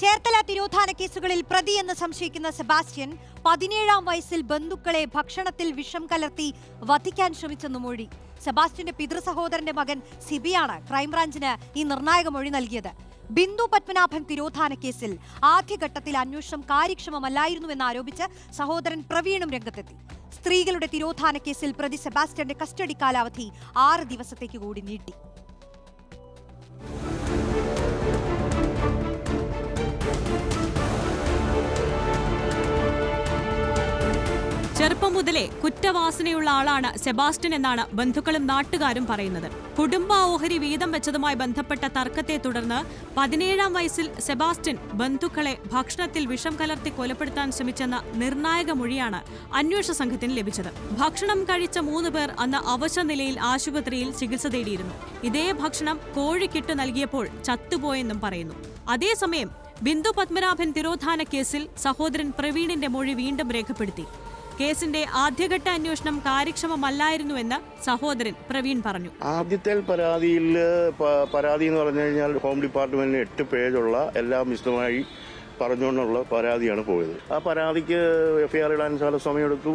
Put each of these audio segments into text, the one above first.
ചേർത്തല തിരോധാന കേസുകളിൽ പ്രതിയെന്ന് സംശയിക്കുന്ന സെബാസ്റ്റ്യൻ പതിനേഴാം വയസ്സിൽ ബന്ധുക്കളെ ഭക്ഷണത്തിൽ വിഷം കലർത്തി വധിക്കാൻ ശ്രമിച്ചെന്ന് മൊഴി. സെബാസ്റ്റ്യന്റെ പിതൃസഹോദരന്റെ മകൻ സിബിയാണ് ക്രൈംബ്രാഞ്ചിന് ഈ നിർണായക മൊഴി നൽകിയത്. ബിന്ദു പത്മനാഭൻ തിരോധാന കേസിൽ ആദ്യഘട്ടത്തിൽ അന്വേഷണം കാര്യക്ഷമമല്ലായിരുന്നുവെന്ന് ആരോപിച്ച് സഹോദരൻ പ്രവീണും രംഗത്തെത്തി. സ്ത്രീകളുടെ തിരോധാന കേസിൽ പ്രതി സെബാസ്റ്റ്യന്റെ കസ്റ്റഡി കാലാവധി ആറ് ദിവസത്തേക്ക് കൂടി നീട്ടി. ചെറുപ്പം മുതലേ കുറ്റവാസനയുള്ള ആളാണ് സെബാസ്റ്റ്യൻ എന്നാണ് ബന്ധുക്കളും നാട്ടുകാരും പറയുന്നത്. കുടുംബ ഓഹരി വീതം വെച്ചതുമായി ബന്ധപ്പെട്ട തർക്കത്തെ തുടർന്ന് പതിനേഴാം വയസ്സിൽ സെബാസ്റ്റ്യൻ ബന്ധുക്കളെ ഭക്ഷണത്തിൽ വിഷം കലർത്തി കൊലപ്പെടുത്താൻ ശ്രമിച്ചെന്ന നിർണായക മൊഴിയാണ് അന്വേഷണ സംഘത്തിന് ലഭിച്ചത്. ഭക്ഷണം കഴിച്ച മൂന്ന് പേർ അന്ന് അവശ നിലയിൽ ആശുപത്രിയിൽ ചികിത്സ തേടിയിരുന്നു. ഇതേ ഭക്ഷണം കോഴിക്കിട്ട് നൽകിയപ്പോൾ ചത്തുപോയെന്നും പറയുന്നു. അതേസമയം ബിന്ദു പത്മനാഭൻ തിരോധാന കേസിൽ സഹോദരൻ പ്രവീണിന്റെ മൊഴി വീണ്ടും രേഖപ്പെടുത്തി. കേസിന്റെ ആദ്യഘട്ട അന്വേഷണം കാര്യക്ഷമമല്ലായിരുന്നുവെന്ന് സഹോദരൻ പ്രവീൺ പറഞ്ഞു. ആദ്യത്തെ പരാതിയിൽ പരാതി എന്ന് പറഞ്ഞു കഴിഞ്ഞാൽ ഹോം ഡിപ്പാർട്ട്മെന്റിന് എട്ട് പേജുള്ള എല്ലാം വിശദമായി പറഞ്ഞുകൊണ്ടുള്ള പരാതിയാണ് പോയത്. ആ പരാതിക്ക് എഫ്ഐആർ ഇടാൻ സമയമെടുത്തു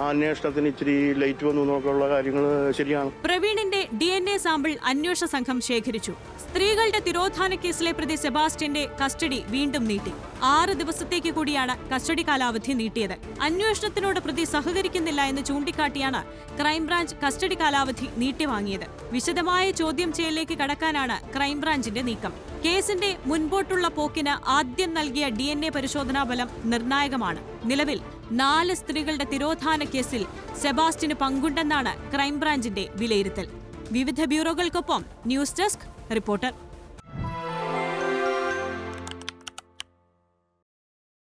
അന്വേഷണത്തിന് ഇച്ചിരി ലേറ്റ് വന്നു എന്നൊക്കെയുള്ള കാര്യങ്ങൾ ശരിയാണ്. പ്രവീണിന്റെ ഡി എൻ എ സാമ്പിൾ അന്വേഷണ സംഘം ശേഖരിച്ചു. സ്ത്രീകളുടെ തിരോധാന കേസിലെ പ്രതി സെബാസ്റ്റ്യന്റെ കസ്റ്റഡി വീണ്ടും നീട്ടി. ആറ് ദിവസത്തേക്ക് കൂടിയാണ് കസ്റ്റഡി കാലാവധി നീട്ടിയത്. അന്വേഷണത്തിനോട് പ്രതി സഹകരിക്കുന്നില്ല എന്ന് ചൂണ്ടിക്കാട്ടിയാണ് ക്രൈംബ്രാഞ്ച് കസ്റ്റഡി കാലാവധി നീട്ടി വാങ്ങിയത്. വിശദമായ ചോദ്യം ചെയ്യലിലേക്ക് കടക്കാനാണ് ക്രൈംബ്രാഞ്ചിന്റെ നീക്കം. കേസിന്റെ മുൻപോട്ടുള്ള പോക്കിന് ആദ്യം നൽകിയ ഡി എൻ എ പരിശോധനാ ഫലം നിർണായകമാണ്. നിലവിൽ നാല് സ്ത്രീകളുടെ തിരോധാന കേസിൽ സെബാസ്റ്റിന് പങ്കുണ്ടെന്നാണ് ക്രൈംബ്രാഞ്ചിന്റെ വിലയിരുത്തൽ. വിവിധ ബ്യൂറോകൾക്കൊപ്പം ന്യൂസ് ഡെസ്ക് റിപ്പോർട്ടർ.